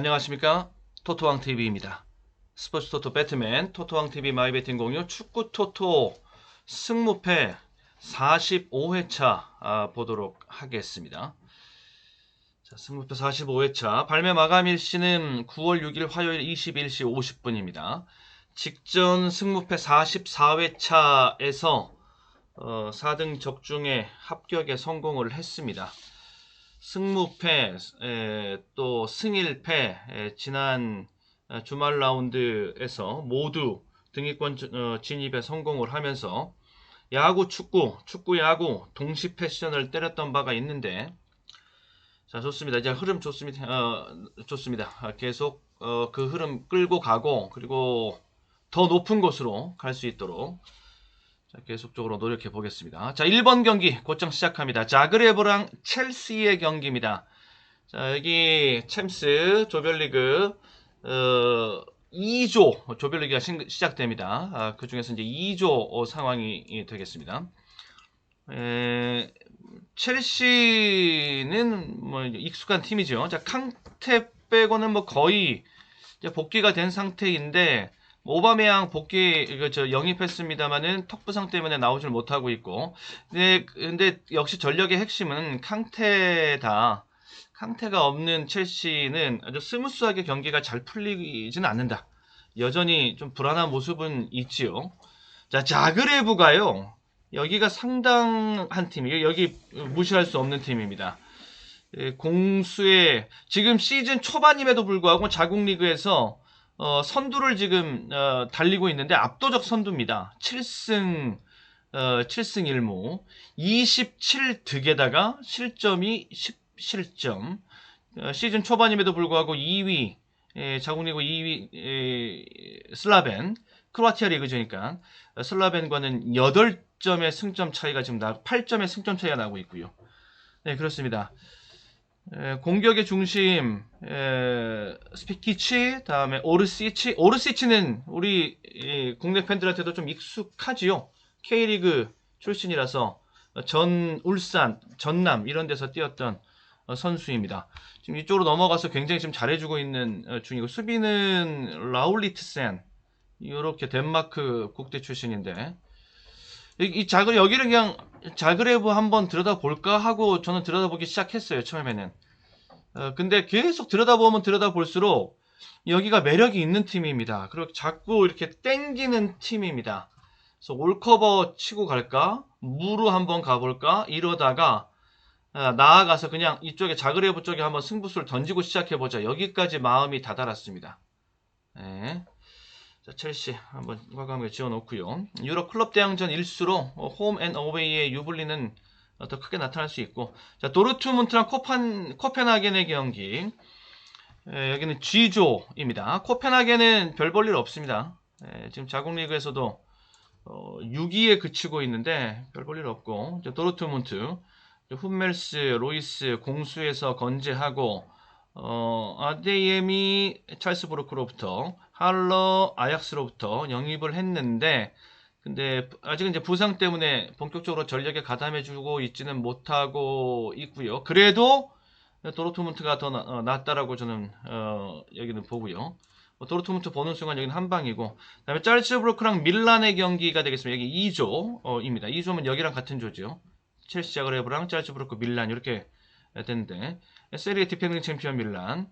안녕하십니까 토토왕 TV입니다. 스포츠 토토 배트맨 토토왕 TV 마이베팅 공유 축구 토토 승무패 45회차 아, 보도록 하겠습니다. 자, 승무패 45회차 발매 마감 일시는 9월 6일 화요일 21시 50분입니다. 직전 승무패 44회차에서 어, 4등 적중에 합격에 성공을 했습니다. 승무패, 에, 또 승일패, 에, 지난 어, 주말 라운드에서 모두 등위권 저- 어, 진입에 성공을 하면서 야구, 축구, 축구, 야구 동시 패션을 때렸던 바가 있는데 자 좋습니다. 이제 흐름 좋습니다. 어, 좋습니다. 아, 계속 어, 그 흐름 끌고 가고 그리고 더 높은 곳으로 갈 수 있도록 자, 계속적으로 노력해 보겠습니다. 자, 1번 경기 곧장 시작합니다. 자그레브랑 첼시의 경기입니다. 자, 여기 챔스 조별리그 어, 2조 조별리그가 신- 시작됩니다. 아, 그 중에서 이제 2조 어, 상황이 되겠습니다. 에, 첼시는 뭐 익숙한 팀이죠. 자, 캉테 빼고는 뭐 거의 복귀가 된 상태인데 뭐 오바메양 복귀 이거 저 영입했습니다만은 턱 부상 때문에 나오질 못하고 있고. 근데, 근데 역시 전력의 핵심은 캉테다. 캉테가 없는 첼시는 아주 스무스하게 경기가 잘 풀리지는 않는다. 여전히 좀 불안한 모습은 있지요. 자 자그레브가요. 여기가 상당한 팀이에요 여기 무시할 수 없는 팀입니다. 예, 공수의 지금 시즌 초반임에도 불구하고 자국 리그에서 어, 선두를 지금 어, 달리고 있는데 압도적 선두입니다. 7승 어, 7승 1무 27득에다가 실점이 10실점 어, 시즌 초반임에도 불구하고 2위 에, 자국리그 2위 에, 슬라벤 크로아티아 리그전이니까 어, 슬라벤과는 8점의 승점 차이가 지금 나 8점의 승점 차이가 나고 있고요. 네 그렇습니다. 에, 공격의 중심 에, 스피키치 다음에 오르시치. 오르시치는 우리 이, 국내 팬들한테도 좀 익숙하지요. K리그 출신이라서 전 울산 전남 이런 데서 뛰었던 어, 선수입니다. 지금 이쪽으로 넘어가서 굉장히 지금 잘해주고 있는 어, 중이고 수비는 라울리트센. 이렇게 덴마크 국대 출신인데. 이, 이 자그 여기를 그냥 자그레브 한번 들여다볼까 하고 저는 들여다보기 시작했어요 처음에는 어, 근데 계속 들여다보면 들여다볼수록 여기가 매력이 있는 팀입니다. 그리고 자꾸 이렇게 땡기는 팀입니다. 그래서 올커버 치고 갈까? 무로 한번 가볼까? 이러다가 아, 나아가서 그냥 이쪽에 자그레브 쪽에 한번 승부수를 던지고 시작해보자. 여기까지 마음이 다다랐습니다. 네. 자, 첼시 한번 과감하게 지어놓고요. 유럽 클럽 대항전 일수로 어, 홈앤 어웨이의 유블리는 어, 더 크게 나타날 수 있고. 자 도르트문트랑 코판, 코펜하겐의 경기. 에, 여기는 G조입니다. 코펜하겐은 별 볼 일 없습니다. 에, 지금 자국 리그에서도 어, 6위에 그치고 있는데 별 볼 일 없고. 도르트문트 훈멜스 로이스 공수에서 건재하고 어, 아데이엠이 찰스부르크로부터 할러 아약스로부터 영입을 했는데 근데 아직은 이제 부상 때문에 본격적으로 전력에 가담해주고 있지는 못하고 있고요. 그래도 도르트문트가 더 나, 어, 낫다라고 저는 어, 여기는 보고요. 뭐 도르트문트 보는 순간 여기는 한 방이고 그다음에 짤츠브루크랑 밀란의 경기가 되겠습니다. 여기 2조입니다. 2조면 여기랑 같은 조죠. 첼시 자그레브랑 짤츠브루크 밀란 이렇게 되는데 세리에 디펜딩 챔피언 밀란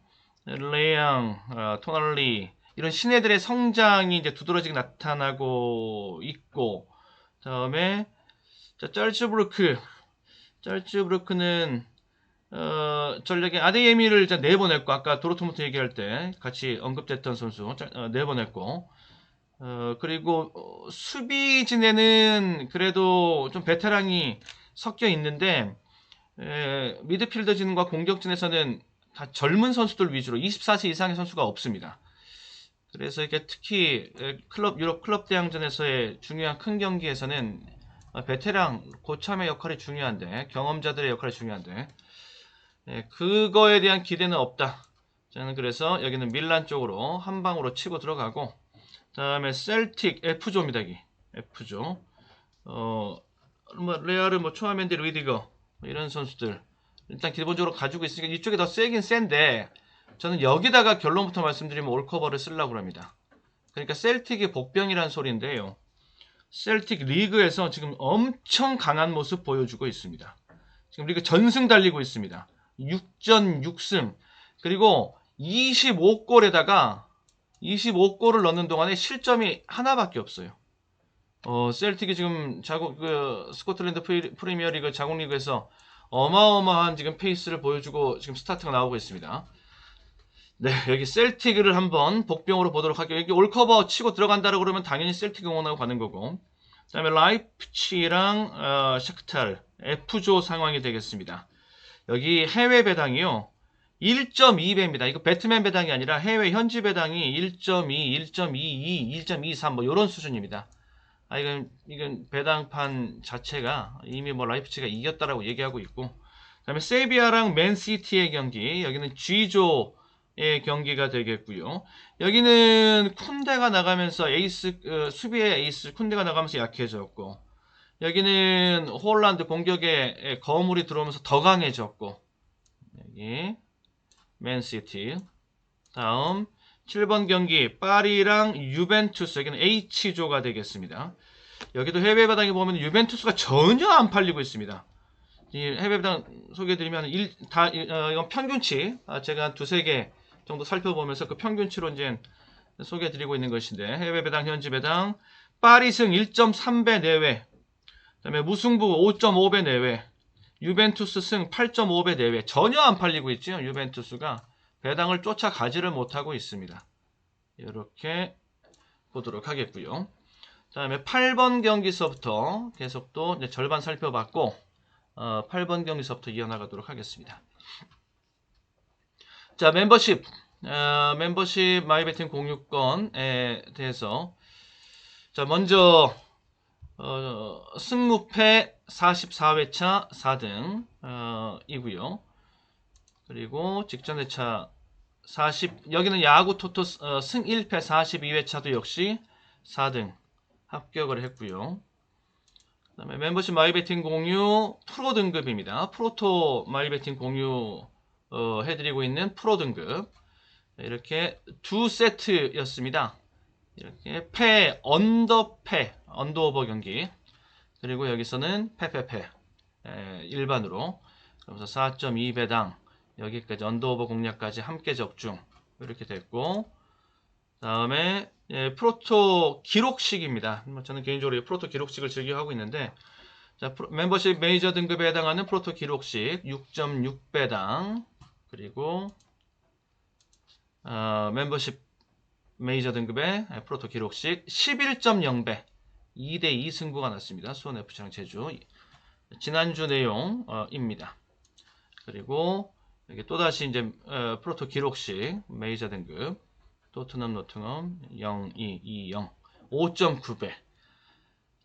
레양 어, 토날리 이런 신예들의 성장이 이제 두드러지게 나타나고 있고 다음에 자, 짤츠브루크. 짤츠브루크는 어, 전력의 아데예미를 이제 내보냈고 아까 도로트문트 얘기할 때 같이 언급됐던 선수 짤- 어, 내보냈고 어, 그리고 어, 수비진에는 그래도 좀 베테랑이 섞여 있는데 에, 미드필더진과 공격진에서는 다 젊은 선수들 위주로 24세 이상의 선수가 없습니다. 그래서 이게 특히 에, 클럽 유럽 클럽 대항전에서의 중요한 큰 경기에서는 어, 베테랑 고참의 역할이 중요한데 경험자들의 역할이 중요한데 예, 그거에 대한 기대는 없다. 저는 그래서 여기는 밀란 쪽으로 한 방으로 치고 들어가고 다음에 셀틱 F조입니다. 여기 F조. 어, 뭐 레알은 뭐 초아멘디 루이디거 뭐 이런 선수들 일단 기본적으로 가지고 있으니까 이쪽이 더 세긴 센데 저는 여기다가 결론부터 말씀드리면 올커버를 쓰려고 합니다. 그러니까 셀틱이 복병이라는 소리인데요. 셀틱 리그에서 지금 엄청 강한 모습 보여주고 있습니다. 지금 리그 전승 달리고 있습니다. 6전 6승. 그리고 25골에다가 25골을 넣는 동안에 실점이 하나밖에 없어요. 어, 셀틱이 지금 자국 그 스코틀랜드 프리- 프리미어리그 자국 리그에서 어마어마한 지금 페이스를 보여주고 지금 스타트가 나오고 있습니다. 네, 여기 셀틱을 한번 복병으로 보도록 할게요. 여기 올커버 치고 들어간다고 그러면 당연히 셀틱 응원하고 가는 거고. 그다음에 라이프치랑 어, 샤크탈 F조 상황이 되겠습니다. 여기 해외 배당이요. 1.2배입니다. 이거 배트맨 배당이 아니라 해외 현지 배당이 1.2, 1.22, 1.23 뭐 이런 수준입니다. 아 이건 이건 배당판 자체가 이미 뭐 라이프치가 이겼다라고 얘기하고 있고. 그다음에 세비야랑 맨시티의 경기 여기는 G조의 경기가 되겠고요. 여기는 쿤데가 나가면서 에이스 어, 수비의 에이스 쿤데가 나가면서 약해졌고 여기는 홀란드 공격에 거물이 들어오면서 더 강해졌고 여기 맨시티 다음 7번 경기 파리랑 유벤투스 여기는 H조가 되겠습니다. 여기도 해외 바닥에 보면 유벤투스가 전혀 안 팔리고 있습니다. 이 해외 바닥 소개해드리면 일, 다 어, 이건 평균치 아, 제가 한 두세 개 정도 살펴보면서 그 평균치로 이제 소개해드리고 있는 것인데 해외 배당 현지 배당 파리 승 1.3배 내외 그다음에 무승부 5.5배 내외 유벤투스 승 8.5배 내외 전혀 안 팔리고 있죠 유벤투스가 배당을 쫓아가지를 못하고 있습니다. 이렇게 보도록 하겠고요. 그다음에 8번 경기서부터 계속 또 이제 절반 살펴봤고 어, 8번 경기서부터 이어나가도록 하겠습니다. 자 멤버십. 어, 멤버십 마이베팅 공유권에 대해서 자 먼저 어, 승무패 44회차 4등 어, 이고요. 그리고 직전 회차 40 여기는 야구 토토 어, 승 1패 42회차도 역시 4등 합격을 했고요. 그다음에 멤버십 마이베팅 공유 프로 등급입니다. 프로토 마이베팅 공유 어, 해드리고 있는 프로 등급 이렇게 두 세트였습니다. 이렇게 패 언더 패 언더오버 경기 그리고 여기서는 패패패 에, 일반으로 그래서 4.2배당 여기까지 언더오버 공략까지 함께 적중 이렇게 됐고 다음에 예, 프로토 기록식입니다. 뭐 저는 개인적으로 이 프로토 기록식을 즐겨 하고 있는데 자, 프로- 멤버십 메이저 등급에 해당하는 프로토 기록식 6.6배당 그리고 어, 멤버십 메이저 등급의 프로토 기록식 11.0배 2대2 승부가 났습니다. 수원FC랑 제주 지난주 내용입니다. 그리고 여기 또다시 이제 어, 프로토 기록식 메이저 등급 토트넘 노팅엄 0-2-2-0 5.9배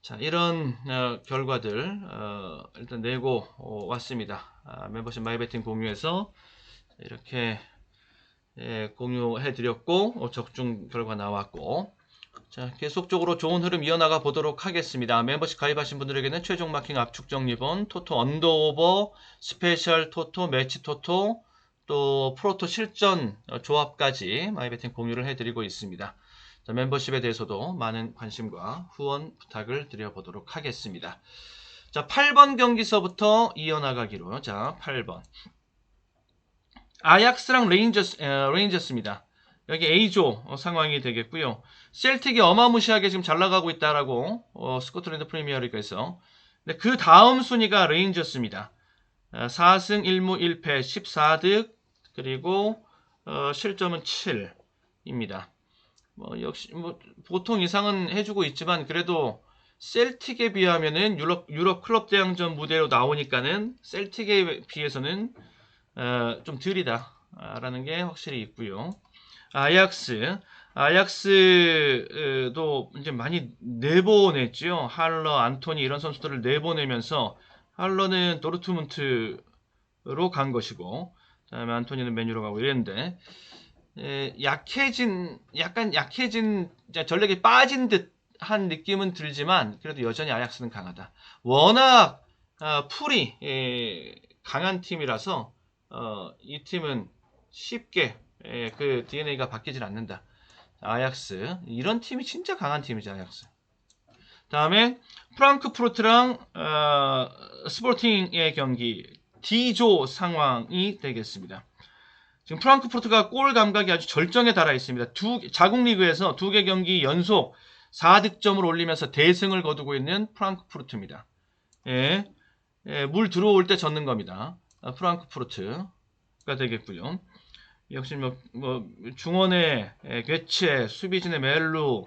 자 이런 어, 결과들 어, 일단 내고 어, 왔습니다. 아, 멤버십 마이베팅 공유에서 이렇게 예, 공유해 드렸고 어, 적중 결과 나왔고 자 계속적으로 좋은 흐름 이어나가 보도록 하겠습니다. 멤버십 가입하신 분들에게는 최종 마킹 압축 정리본 토토 언더오버 스페셜 토토 매치 토토 또 프로토 실전 어, 조합까지 마이베팅 공유를 해드리고 있습니다. 자, 멤버십에 대해서도 많은 관심과 후원 부탁을 드려보도록 하겠습니다. 자 8번 경기서부터 이어나가기로 자 8번 아약스랑 레인저스, 에, 레인저스입니다. 여기 A조 어, 상황이 되겠고요. 셀틱이 어마무시하게 지금 잘 나가고 있다라고 어, 스코틀랜드 프리미어리그에서 근데 그 다음 순위가 레인저스입니다. 어, 4승 1무 1패 14득 그리고 어, 실점은 7입니다. 뭐 역시 뭐 보통 이상은 해주고 있지만 그래도 셀틱에 비하면은 유럽 유럽 클럽 대항전 무대로 나오니까는 셀틱에 비해서는 어, 좀 느리다라는 게 확실히 있고요. 아약스, 아약스도 이제 많이 내보냈죠. 할러, 안토니 이런 선수들을 내보내면서 할러는 도르트문트로 간 것이고, 그다음에 안토니는 맨유로 가고 이랬는데 에, 약해진, 약간 약해진 전력이 빠진 듯한 느낌은 들지만 그래도 여전히 아약스는 강하다. 워낙 아, 풀이 에, 강한 팀이라서 어, 이 팀은 쉽게 예, 그 DNA가 바뀌질 않는다. 아약스 이런 팀이 진짜 강한 팀이죠 아약스. 다음에 프랑크푸르트랑 어, 스포팅의 경기 D조 상황이 되겠습니다. 지금 프랑크푸르트가 골 감각이 아주 절정에 달아 있습니다. 두 자국 리그에서 두 개 경기 연속 4득점을 올리면서 대승을 거두고 있는 프랑크푸르트입니다. 예, 예, 물 들어올 때 젖는 겁니다. 아, 프랑크푸르트가 되겠고요. 역시 뭐, 뭐 중원의 예, 괴체, 수비진의 멜루,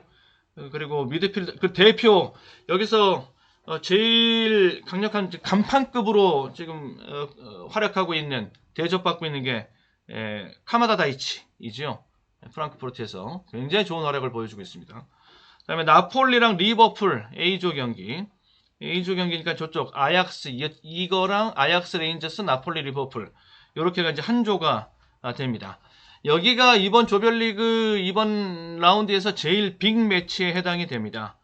어, 그리고 미드필드 그 대표 여기서 어, 제일 강력한 간판급으로 지금 어, 어, 활약하고 있는 대접받고 있는 게 예, 카마다 다이치이죠. 프랑크푸르트에서 굉장히 좋은 활약을 보여주고 있습니다. 그다음에 나폴리랑 리버풀 A조 경기. A조 경기니까 저쪽 아약스 이- 이거랑 아약스 레인저스 나폴리 리버풀 이렇게가 이제 한 조가 아, 됩니다. 여기가 이번 조별리그 이번 라운드에서 제일 빅 매치에 해당이 됩니다.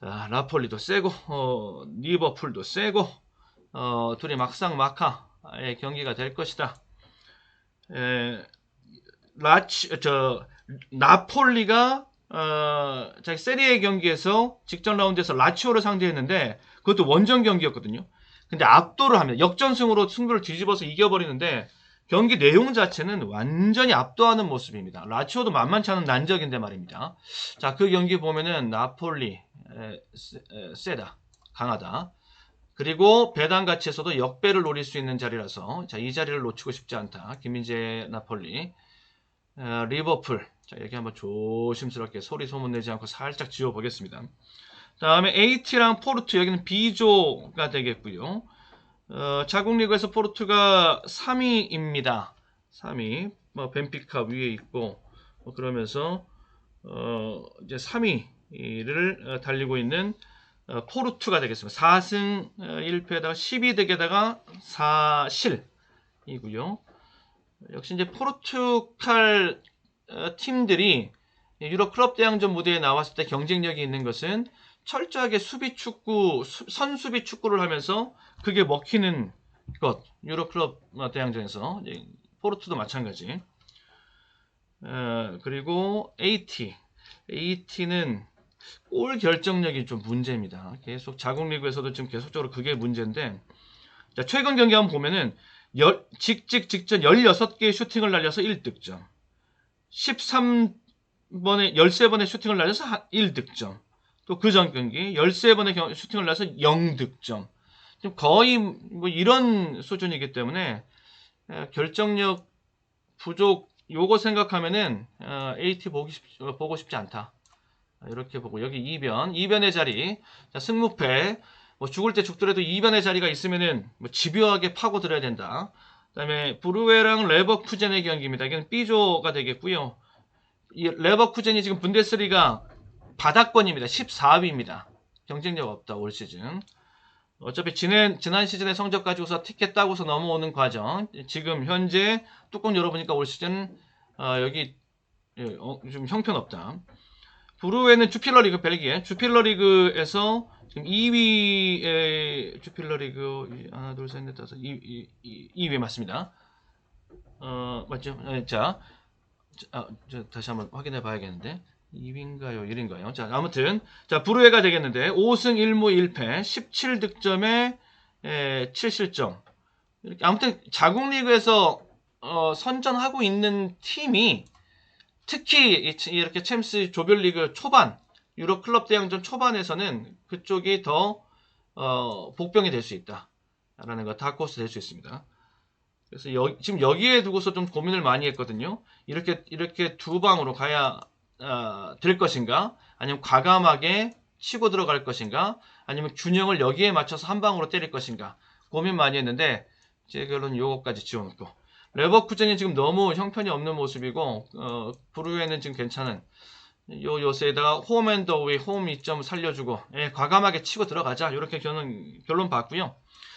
자, 라폴리도 세고 어, 리버풀도 세고 어, 둘이 막상 막하의 경기가 될 것이다. 에, 라치 저 나폴리가 어, 자기 세리에 경기에서 직전 라운드에서 라치오를 상대했는데 그것도 원정 경기였거든요. 근데 압도를 합니다. 역전승으로 승부를 뒤집어서 이겨버리는데 경기 내용 자체는 완전히 압도하는 모습입니다. 라치오도 만만치 않은 난적인데 말입니다. 자, 그 경기 보면은 나폴리 에, 세- 에, 세다, 강하다. 그리고 배당 가치에서도 역배를 노릴 수 있는 자리라서 자, 이 자리를 놓치고 싶지 않다. 김민재 나폴리. 어, 리버풀. 자, 이렇게 한번 조심스럽게 소리 소문 내지 않고 살짝 지워 보겠습니다. 다음에 AT랑 포르투 여기는 B조가 되겠고요. 어, 자국 리그에서 포르투가 3위입니다. 3위. 뭐 벤피카 위에 있고 뭐 그러면서 어, 이제 3위를 달리고 있는 어, 포르투가 되겠습니다. 4승 1패에다가 12득에다가 4실이고요. 역시 이제 포르투갈 어, 팀들이 유럽 클럽 대항전 무대에 나왔을 때 경쟁력이 있는 것은 철저하게 수비 축구, 수- 선수비 축구를 하면서 그게 먹히는 것. 유럽 클럽 대항전에서 포르투도 마찬가지. 어, 그리고 AT. AT는 골 결정력이 좀 문제입니다. 계속 자국 리그에서도 지금 계속적으로 그게 문제인데 자, 최근 경기 한번 보면은 열, 직직 직전 16개의 슈팅을 날려서 1득점. 13번에 13번의 슈팅을 날려서 1득점. 또 그 전 경기 13번의 경- 슈팅을 날려서 0득점. 지금 거의 뭐 이런 수준이기 때문에 에, 결정력 부족 요거 생각하면은 어, AT 보기 싶, 어, 보고 싶지 않다. 이렇게 보고 여기 2변, 2변의 자리. 자, 승무패. 뭐 죽을 때 죽더라도 2변의 자리가 있으면은 뭐 집요하게 파고 들어야 된다. 그다음에 브루웨랑 레버쿠젠의 경기입니다. 이건 B조가 되겠고요. 이 레버쿠젠이 지금 분데스리가 바닥권입니다. 14위입니다. 경쟁력 없다 올 시즌. 어차피 지난 지난 시즌의 성적 가지고서 티켓 따고서 넘어오는 과정. 지금 현재 뚜껑 열어보니까 올 시즌 어, 여기 예, 어, 좀 형편없다. 브루웨는 주필러 리그 벨기에 주필러 리그에서 지금 2위의 주필러 리그 이- 하나 둘 셋 넷 다섯 2, 2, 위 맞습니다. 어 맞죠? 네, 자, 자, 아, 저 다시 한번 확인해 봐야겠는데 2위인가요? 1위인가요? 자 아무튼 자 브루웨가 되겠는데 5승 1무 1패 17득점에 7실점 이렇게 아무튼 자국 리그에서 어, 선전하고 있는 팀이 특히 이- 이렇게 챔스 조별리그 초반 유럽 클럽 대항전 초반에서는 그쪽이 더 어, 복병이 될 수 있다라는 거 다코스 될 수 있습니다. 그래서 여- 지금 여기에 두고서 좀 고민을 많이 했거든요. 이렇게 이렇게 두 방으로 가야 어, 될 것인가, 아니면 과감하게 치고 들어갈 것인가, 아니면 균형을 여기에 맞춰서 한 방으로 때릴 것인가? 고민 많이 했는데 제 결론은 요거까지 지워놓고. 레버쿠젠이 지금 너무 형편이 없는 모습이고 어, 브루에는 지금 괜찮은. 요 요새에다가 홈앤더웨이 홈 이점 살려주고 예, 과감하게 치고 들어가자. 이렇게 결론 결론 봤고요.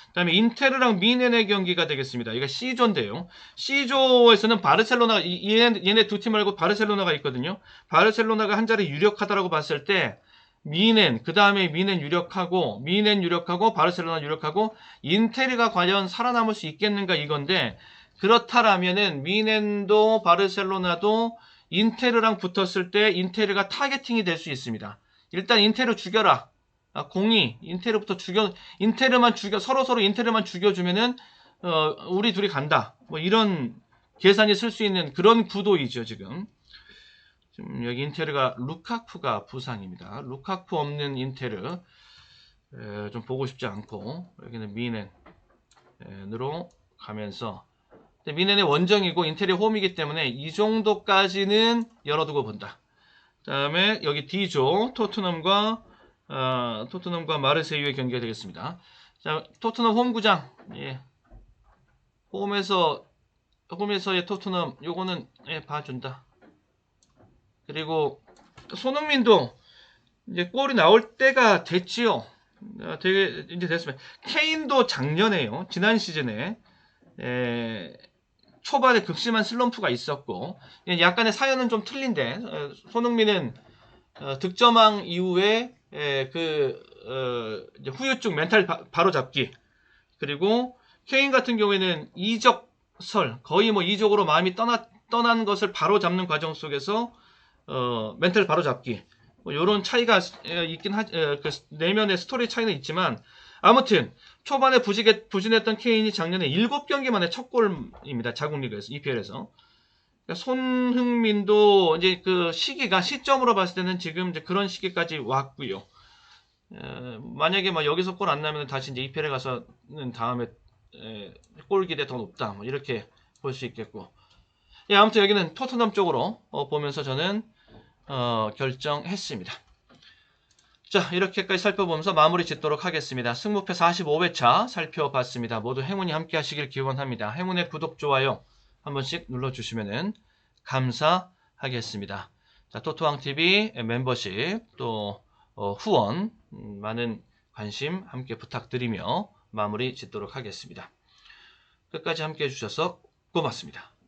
그다음에 인테르랑 미넨의 경기가 되겠습니다. 이거 C조인데요. C조에서는 바르셀로나 이- 얘네, 얘네 두 팀 말고 바르셀로나가 있거든요. 바르셀로나가 한 자리 유력하다라고 봤을 때 미넨 그 다음에 미넨 유력하고 미넨 유력하고 바르셀로나 유력하고 인테르가 과연 살아남을 수 있겠는가 이건데 그렇다라면은 미넨도 바르셀로나도 인테르랑 붙었을 때 인테르가 타겟팅이 될 수 있습니다. 일단 인테르 죽여라. 아, 공이 인테르부터 죽여 인테르만 죽여 서로 서로 인테르만 죽여주면은 어, 우리 둘이 간다. 뭐 이런 계산이 쓸 수 있는 그런 구도이죠 지금. 지금 여기 인테르가 루카쿠가 부상입니다. 루카쿠 없는 인테르 에, 좀 보고 싶지 않고 여기는 미넨으로 가면서 미넨의 원정이고 인테리어 홈이기 때문에 이 정도까지는 열어두고 본다. 그 다음에 여기 D조 토트넘과 어, 토트넘과 마르세유의 경기가 되겠습니다. 자, 토트넘 홈구장 예. 홈에서 홈에서의 토트넘 요거는 예, 봐준다. 그리고 손흥민도 이제 골이 나올 때가 됐지요. 어, 되게 이제 됐습니다. 케인도 작년에요. 지난 시즌에 에, 초반에 극심한 슬럼프가 있었고 약간의 사연은 좀 틀린데 어, 손흥민은 어, 득점왕 이후에 에, 그 어, 후유증 멘탈 바, 로 잡기 그리고 케인 같은 경우에는 이적설 거의 뭐 이적으로 마음이 떠나 떠난 것을 바로 잡는 과정 속에서 어, 멘탈 바로 잡기 뭐 이런 차이가 에, 있긴 하, 에, 그 내면의 스토리 차이는 있지만 아무튼 초반에 부진했, 부진했 던 케인이 작년에 7경기 만에 첫 골입니다. 자국 리그에서 EPL에서. 그러니까 손흥민도 이제 그 시기가 시점으로 봤을 때는 지금 이제 그런 시기까지 왔고요. 에, 만약에 막 여기서 골 안 나면 다시 이제 EPL에 가서는 다음에 에, 골 기대 더 높다. 뭐 이렇게 볼 수 있겠고. 예, 아무튼 여기는 토트넘 쪽으로 어, 보면서 저는 어, 결정했습니다. 자, 이렇게까지 살펴보면서 마무리 짓도록 하겠습니다. 승무패 45회차 살펴봤습니다. 모두 행운이 함께 하시길 기원합니다. 행운의 구독, 좋아요 한 번씩 눌러주시면 감사하겠습니다. 자, 토토왕TV 멤버십 또 어, 후원 음, 많은 관심 함께 부탁드리며 마무리 짓도록 하겠습니다. 끝까지 함께 해주셔서 고맙습니다.